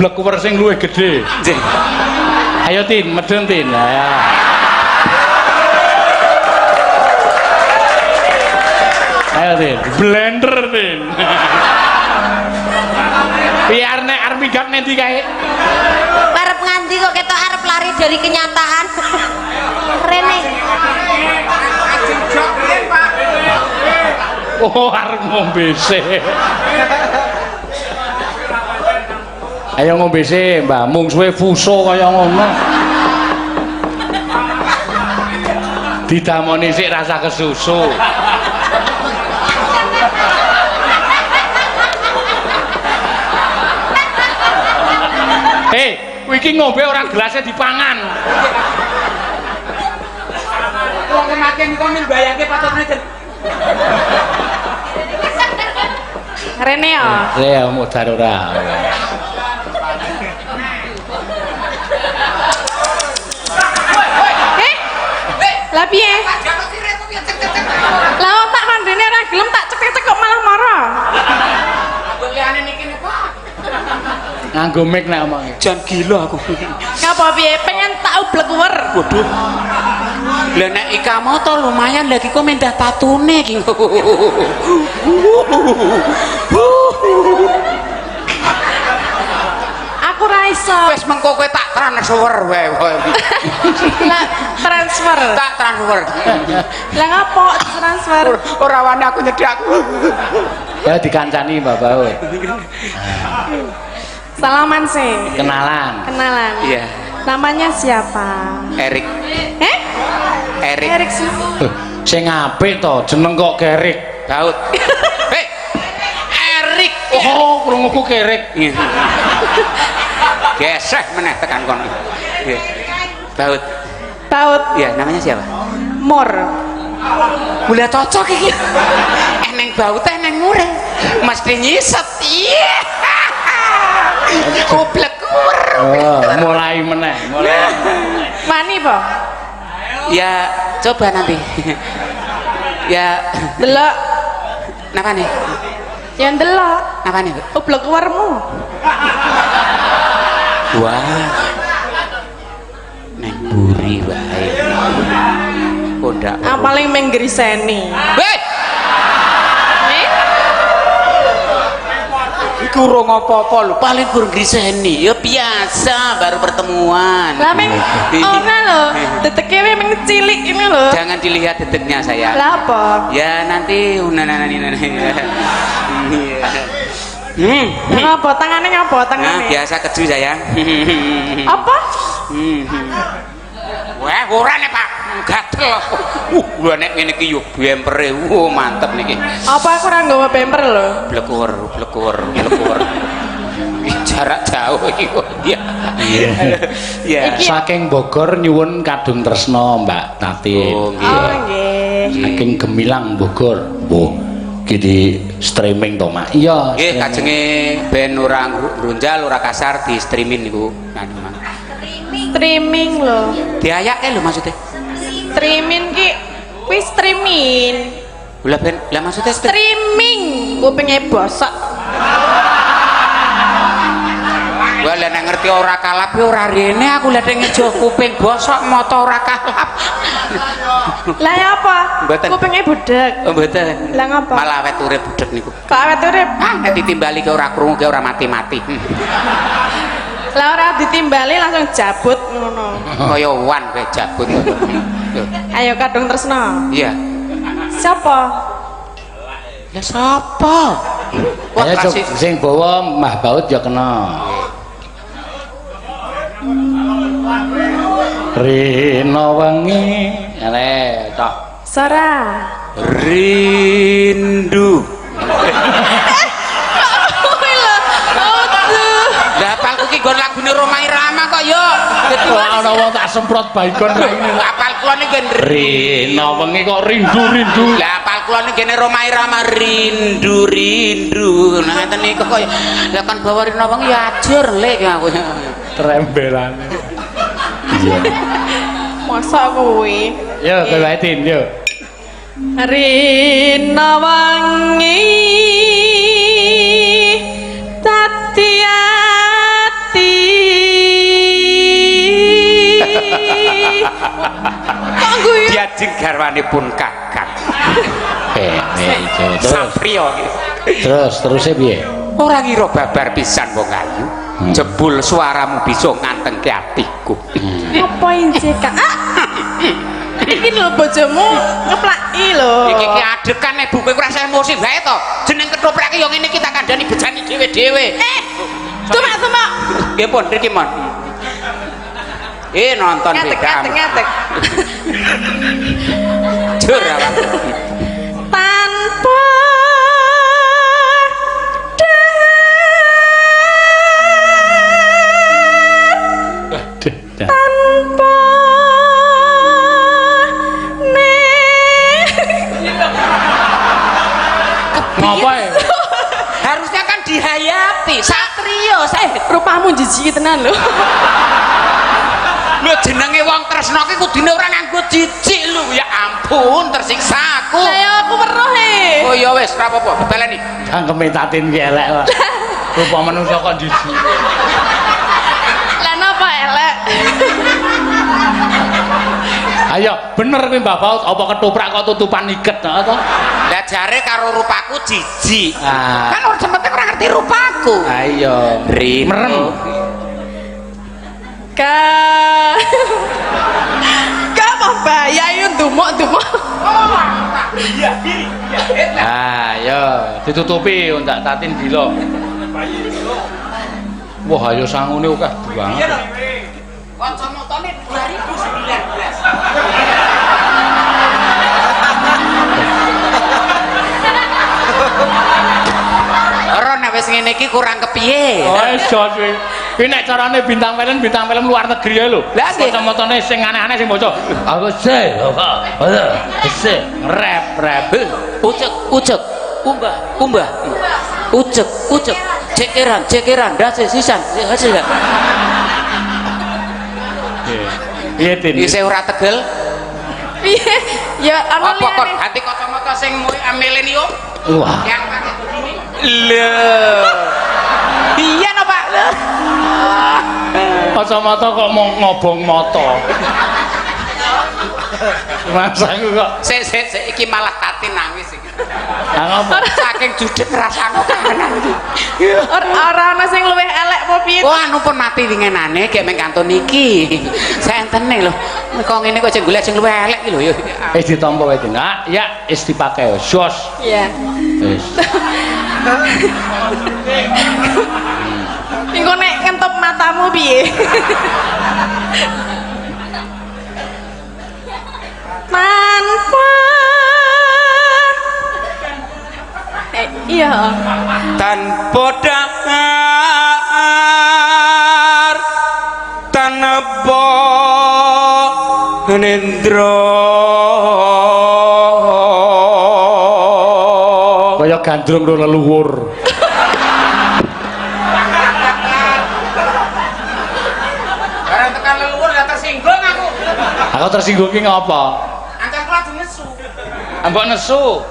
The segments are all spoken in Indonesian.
blekuwer sing luwih gedhe. Nggih. Ayo Tin, medun Tin. Ayo. Ayo Tin, blender Tin. Biar nek arep minggat nanti kae. Arep nganti kok ketok arep lari dari kenyataan. Rene. Oh, arep ngombe sih. Ayo ngombe sih, Mbah. Mung suwe fuso kaya ngono. Didamoni sik rasa kesusu. Hei, kowe iki ngombe ora gelasnya dipangan. Wong kematian iku min bayangke patutne jen. Rene ya. Ya, modar ora. Eh? Lah piye? Lah wong tak kandhene ora gelem tak cek-cek kok malah marah. Liane niki niku. Nganggo mic nek omonge. Jan gila aku. Ngapa piye? Pengen tak ublek wer. Waduh. Lah nek Ikamoto lumayan lagi kok mendah tatune iki. Aku ra iso. Wis mengko kowe tak transfer wae. wae. Lah transfer. Tak transfer. Lah ngapa transfer? Ora wani aku nyedhak. Ya dikancani Mbak Baut. Salaman sih. Kenalan. Kenalan. Iya. Namanya siapa? Erik. Eh? Erik. Erik sih. Loh, Sing apik to, jeneng kok Kerik. Daud. Hei. Erik. Oh, krunguku Kerik. Geseh meneh tekan kono. Nggih. Daud. Taut Iya, namanya siapa? Mor. Mulai cocok iki. Eh neng bau teh neng mure. Mesti nyiset. Iya. Goblok kur. Oh, mulai meneh, mulai. Mani po? Ya coba nanti. ya Delok. napa nih? Yang delok. Napa nih? Ublek wermu. Wah. Neng buri wae. Kodak. Ah paling menggriseni. Weh, Eh? iku urung apa-apa lho, paling kur griseni. Ya biasa baru pertemuan. Lah meng ora lho, deteke we meng cilik ini lho. Jangan dilihat detiknya saya. Lah apa? Ya nanti unananani Iya. Hmm. Lah apa? Tangane ngapa? Nah, Tangane. biasa keju sayang. Apa? Hmm. Wah, ora nek Pak. Gatel. Uh, gua nek ngene iki yo bempere. Wow, mantep niki. Apa aku ora nggawa bemper lho? Blekur, blekur, blekur. Jarak jauh iki. Ya. Ya. Iki- Saking Bogor nyuwun kadung tresno Mbak Tati. Oh, nggih. Oh nggih. Saking Gemilang Bogor. Oh, iki di streaming to, Mak. Iya. Nggih, streaming. kajenge ben ora grunjal, ora kasar di streaming niku. Anu, Mang. Streaming lho. Diayake lho maksudnya. Streaming ki kuwi streaming. Lah ben, lah maksudnya stream. Streaming. Kupinge bosok. Gua lah nek ngerti ora kalap ya ora rene aku lah ning ngejo kuping bosok moto ora kalap. Lah ya apa? Mboten. Kupinge budek. Oh, mboten. Lah ngapa? Malah awet urip budek niku. Kok awet urip? Ah, nek ditimbali ke ora krungu ke ora mati-mati. Lah ora ditimbali langsung jabut ngono. Kaya wan kowe jabut. Lho, Ayo kadung tresno. Iya. Siapa? Lah sapa? Wah, Ayo kasih sing bawa Mbah Baut ya kena. Rino wengi. Ale, tok. Sora. rindu. Kuwi lho. Aduh. Lah apalku ki nggon lagune Roma Irama kok yo. Dadi ana wong tak semprot baikon raine. apal kula niki nggen Rino wengi kok rindu-rindu. Lah apal kula niki kene Roma Irama rindu rindu. Nah ngeten niku kok lah kan bawa rina wong ya ajur lek aku. Trembelane. iya. Masa kuwi? Yo kowe wae yo. Rina wangi tati ati Kok dia jenggarwane pun kakak eh, eh, terus. Sampriyo, terus terus piye? Ora ngira babar pisan wong ayu jebul suaramu bisa ngantengke atiku Apa injek kak? Ah! Iki lho bojomu ngeplaki lho. iki ki adekan nek buku ora usah emosi wae to jeneng ketoprak yo ngene kita kandhani bejani dhewe-dhewe Eh, tumak tumak. nggih pun mriki mon Eh nonton Ngatek beda. ngatek ngatek. Jur apa? Ngapa ya? Harusnya kan dihayati. Satrio saya. Rupamu jijik tenan lho. Lho jenenge wong tresno ki kudune ora nganggo jijik lho. Ya ampun, tersiksa aku. Lah ya aku weruh e. Oh ya wis, ora apa-apa, betaleni. Cangkeme tatin ki elek kok. Rupa manusia kok jijik. Lah napa elek? Ayo, bener kuwi Mbah Baut apa ketoprak kok tutupan iket? Lah jare karo rupaku jijik. Ah. Kan ora sempat ora ngerti rupaku. Ayo. Rin. Merem. Ka Ka mau bahaya yuk dumuk-dumuk. Ayo, ditutupi undak tatin dilo. Wah, ayo sangune banget. Kacamatane 2019. Wis ngene iki kurang kepiye. Oh, iso kuwi. Kuwi nek carane bintang film bintang film luar negeri ya lho. Lah, nggih. Kacamotane sing aneh-aneh sing maca. Aku se. Se, rap rap. Ucek, ucek, umbah, umbah. Ucek, ucek. Cekeran, cekeran, dase sisan, sisan. Iya, Tin. Iki ora tegel. Piye? Ya ana Apa kok ganti kacamata sing moe milenio? Wah. Lho. Iya no, Pak. Lho. Kacamata kok mau ngobong moto. Rasaku kok. Sik sik sik iki malah tati nangis. Lah ngopo? Saking judek rasane kahanan iki. Ora ora ana sing luwih elek apa piye? Wah, anu pun mati wingenane gek meng kanton iki. Saentene lho. Kok ngene kok sing golek sing luwih elek iki lho ya. Wis ditampa wae, Tin. Ah, ya wis dipakai. Jos. Iya. Wis. Engko nek ngentop matamu piye? Tanpa iya. tanpa dakar tanpa nendra Kaya gandrung ro leluhur. Barang tekan leluhur ya tersinggung aku. Aku tersinggung ki ngapa? Kula aja nesu. Ambok nesu.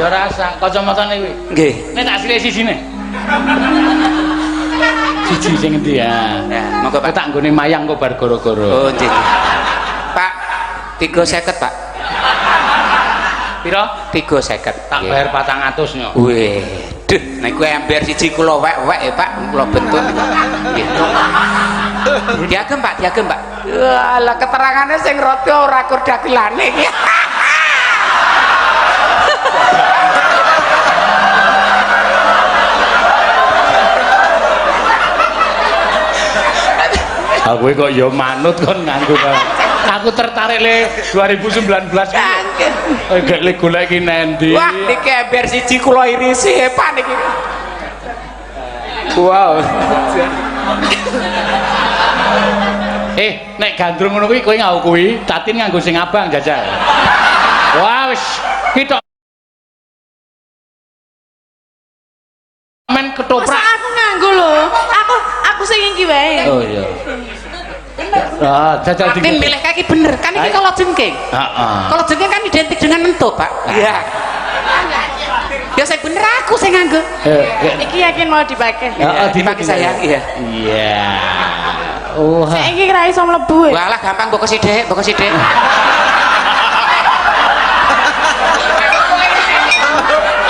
Ayo rasa kacamatane kuwi. Nggih. Nek tak sile sisine. Siji sing endi ya? Ya, monggo Pak. tak nggone mayang kok bar goro-goro. Oh, nggih. Pak, 350, Pak. Pira? 350. Tak bayar 400 nyo. Wih, duh, nek kowe ember siji kula wek-wek ya, Pak, kula bentut. Nggih. Diagem, Pak, diagem, Pak. Walah keterangannya sing rada ora kur dagelane iki. Aku kok ya manut kon nganggo. Aku tertarik le 2019 ki. Anggen. Eh, Gak le golek iki nendi. Wah, niki ember siji kula irisi Pak niki. Wow. Eh, nek gandrung ngono kuwi kowe ngau kuwi, tatin nganggo sing abang jajal. Wah, wis kita men Masa ketoprak. aku nganggo lho. Aku aku sing iki wae. Oh iya bener. Ah, jadi milih kaki bener. Kan ini eh? kalau jengking. Heeh. Ah, ah. Kalau jengking kan identik dengan mentok, Pak. Ah. Iya. Ya saya bener aku saya nganggo. Eh, eh. Iki yakin mau dipakai. Iya, Heeh, dipakai saya. Iya. Iya. Oh. ingin ra sama mlebu. Walah gampang mbok kesidhek, mbok kesidhek.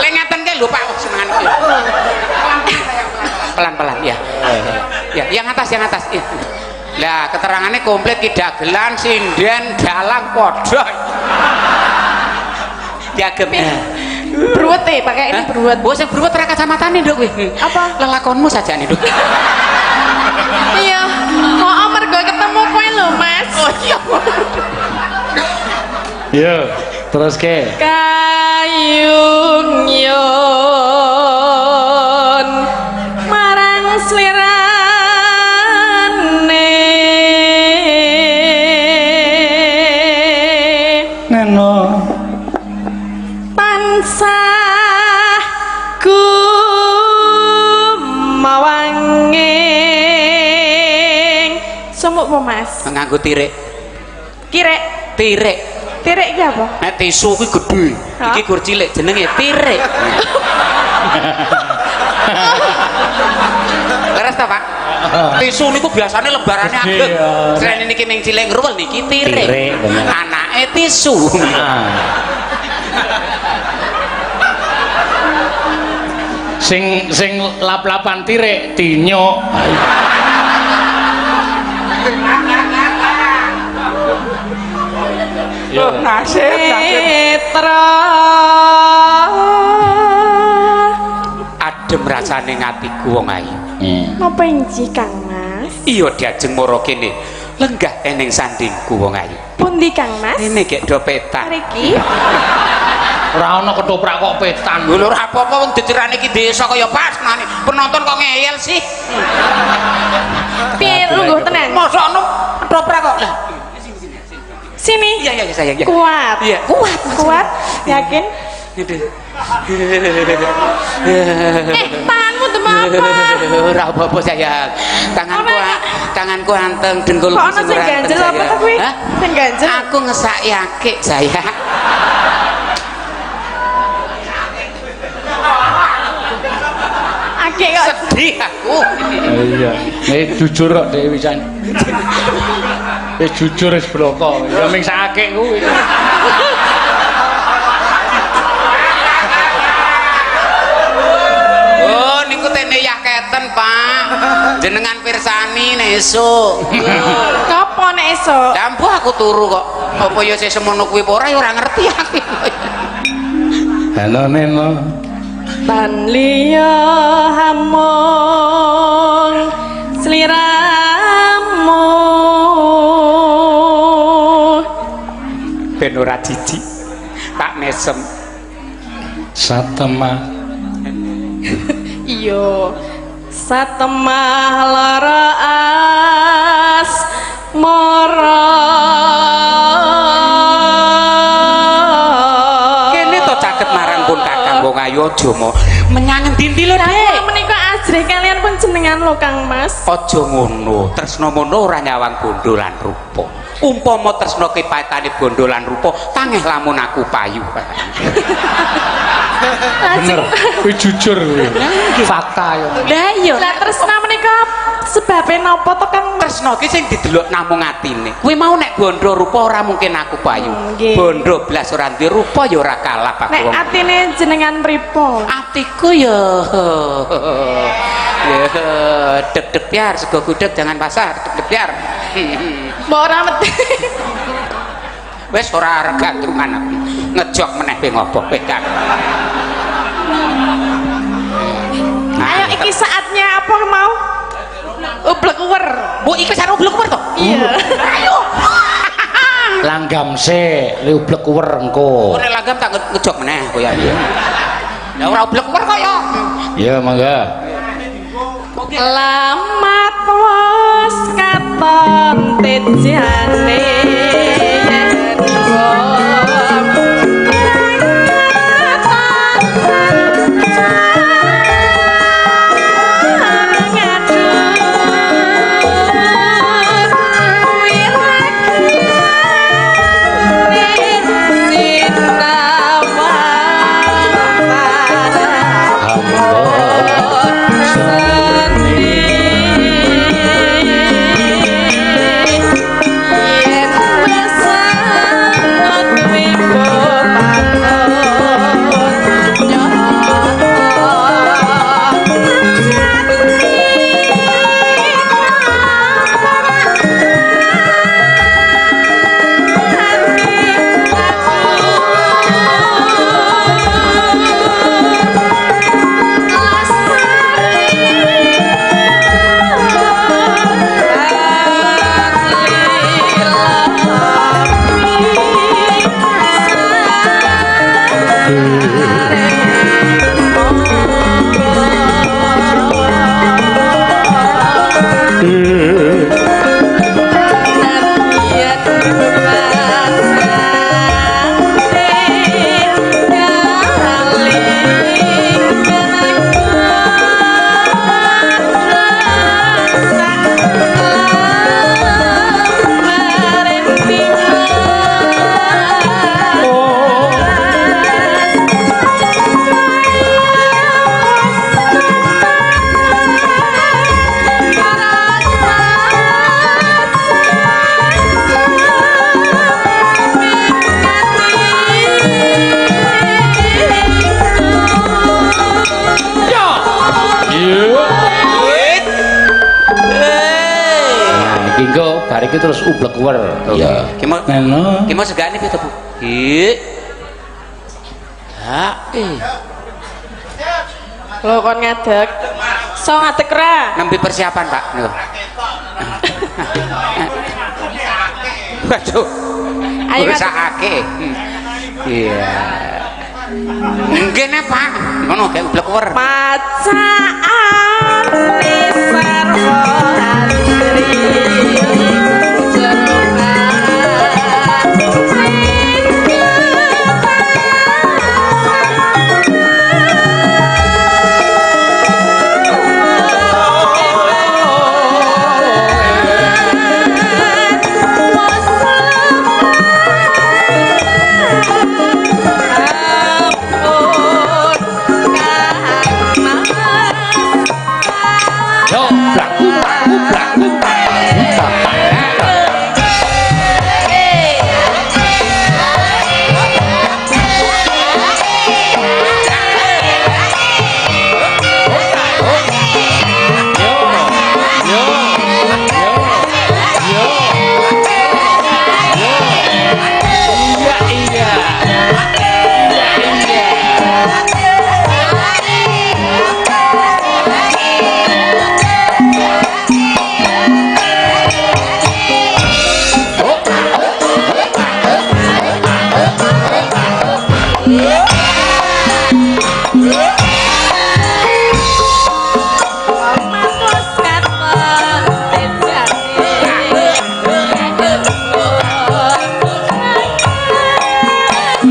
Lek ngaten ke lho Pak senengan Pelan-pelan ya. Ya, yang atas, yang atas. Ya. Lah, keterangannya komplit ki dagelan, sinden, dalang padha. Diagem. Eh, pakai ini beruwet. Bos yang berbuat ra kacamatane, Nduk kuwi. Apa? Lelakonmu saja nih, Nduk. Iya. Mau mergo ketemu kowe lho, Mas. Oh iya. Yo, terus ke. Kayung yon Nganggo tirik. kirek Tirik. tirek iki apa Nek tisu kuwi gedhe. Iki gur cilik jenenge tirik. Leres ta, Pak? Tisu niku biasanya lebarane ya. Selain niki ning cilik ngrewel niki tirik. Tirik. Anake tisu. Ah. Sing sing lap-lapan tirik tinyo. Nasib, Petra Adem rasane ngatiku wong ayu. Hmm. Napa inci Kang Mas? Iya diajeng mara kene. Lenggah eneng sandingku wong ayu. Pundi Kang Mas? Ini kayak dopetan. Mriki. Ora ana ketoprak kok petan. Lho lho apa-apa wong dicerane iki desa kaya pas nani. Penonton kok ngeyel sih. Piye lungguh tenan? Mosok ono ketoprak kok. Lah, Sini. iya iya iya, sayang ya. Kuat. Iya, kuat. Kuat. Yakin? Aduh. Eh, tanganmu demam apa? Ora apa-apa sayang. Tanganku Ora. tanganku anteng dengkulku Kok ana sing ganjel apa ta kuwi? Sing ganjel. Aku ngesak yakik sayang. Akeh kok. Sedih aku. Iya. Eh jujur kok Dek Wisan. Eh jujur wis bloko. Ya ming sakake kuwi. Oh, niku tene yaketen, Pak. Jenengan pirsani nesuk. Kapan nek esuk? Dampu aku turu kok. Apa ya semono kuwi apa ora ya ora ngerti aku. Halo Neno. Tan liya hamong sliramu Ben ora jijik. Tak mesem. Satema. iya satemah lara as mara Kakang wong ayu aja mo. Menyang endi lho, Kula Dek? menika ajrih kalian pun jenengan lho Kang Mas Aja ngono. Tresna mono ora nyawang bondo lan rupa. Umpama tresna kepatane bondo lan rupa, tangeh lamun aku payu. Bener. Kuwi jujur kuwi. Fakta ya. Lah iya. lah tresna menika napa to Kang Mas Tresna ki sing didelok namung atine. Kuwi mau nek bondo rupa ora mungkin aku payu. Hmm, nggih. Bondo blas ora duwe rupa ya ora kalah aku nek atine jenengan pripun Atiku ya ya deg-deg biar sego gudeg jangan pasar deg-deg biar. mbok ora meti Wes ora arep gantungan aku. Ngejok meneh pe ngopo pekan. ayo iki saatnya apa mau ublek uwer Bu iki karo blek to? iya Ayo. Langgam se, liublek uwer engko. Oh nek langgam tak nge- ngejok meneh aku ya. Ya ora blek kok ya. Ya mangga. Lamat wos katon tejane bariki terus ublek wer. Iya. Ki mau Ngono. ki mau segane piye to, Bu? Ki. Ha, eh. Lho kon ngadeg. So ngadeg ra. Nembe persiapan, Pak. Niku. Waduh. Ayo. Rusakake. Iya. Ngene, Pak. Ngono kayak ublek wer. Pacaan ni sarwa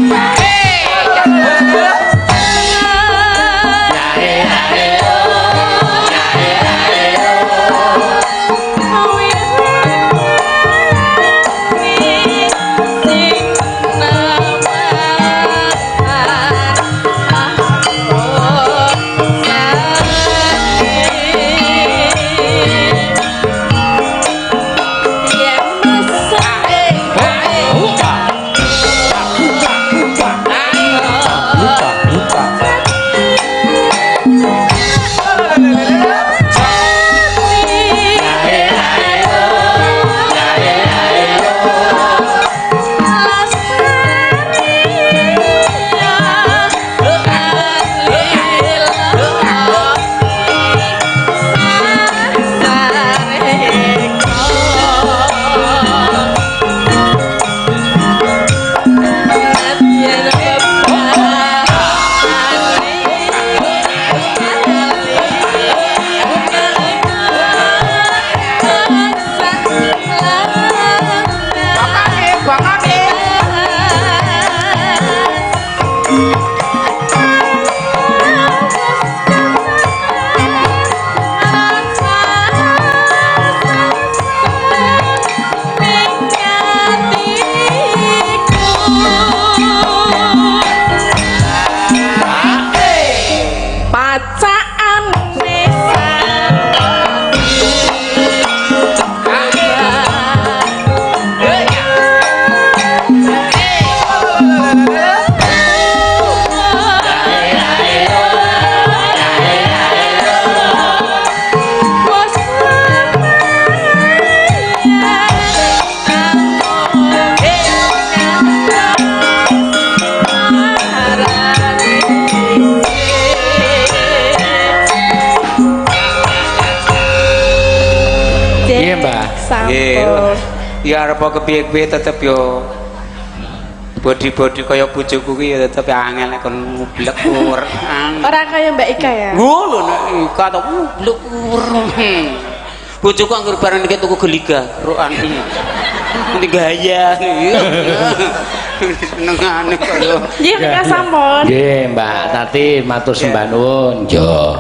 Pacaan Ya arep kepiye-kepiye tetep yo body-body kaya bojoku kuwi ya tetep angel nek kon ngublek ur. Orang kaya Mbak Ika ya. Ngono nek ika to ngublek ur. Bojoku anggur bareng iki tuku geliga, rokan iki. Nanti gaya. Senengane kaya Nggih, Mbak sampun. Nggih, Mbak Tati matur sembah nuwun. Yo.